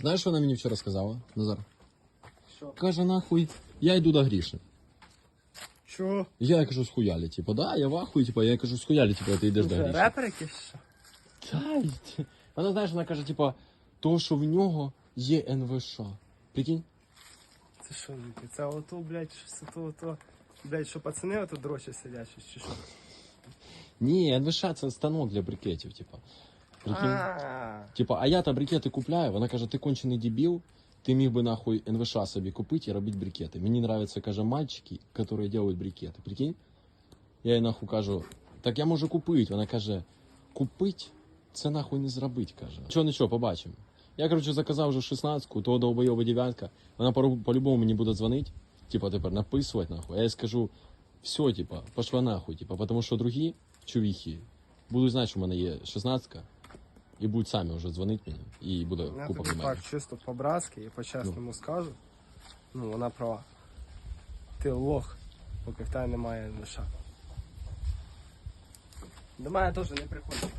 Знаєш, що вона мені вчора сказала, Назар? Що? Каже, нахуй, я йду до Гріші. Чого? Я кажу, схуяли, типу, да, я в ахуї, типу, я кажу, схуяли, типу, ти йдеш до Гріші. репер якийсь? що? Та, й ти- Вона, знаєш, вона каже, типу, то, що в нього є НВШ. Прикинь? Це що, Віки? Це ото, блядь, щось ото, ото. Блядь, що пацани ото дрочі сидять, чи що? Ні, НВШ це станок для брикетів, типу. Прикинь? А, Типа, а я там брикети купляю, вона каже, ти кончений дебіл, ти міг би нахуй НВШ собі купити і робити брикети. Мені нравятся, каже, мальчики, які делают брикети. Прикинь? Я їй нахуй кажу, так я можу купити. Вона каже, купить це нахуй не зробить, каже. Чого нічого, побачимо. Я, коротше, заказав вже 16-ку, того довбойова дев'ятка. Вона по- по-любому мені буде дзвонити, типа тепер написувати нахуй. А я їй скажу, все, типа, пошла нахуй, типа, тому що другі чувіхи будуть знати, що в мене є 16-ка, і будуть самі вже дзвонити мені, і буде я купа тобі так чисто по-братськи і по-чесному скажу. Ну, вона права. Ти лох, поки в тебе немає лиша. До мене теж не приходить.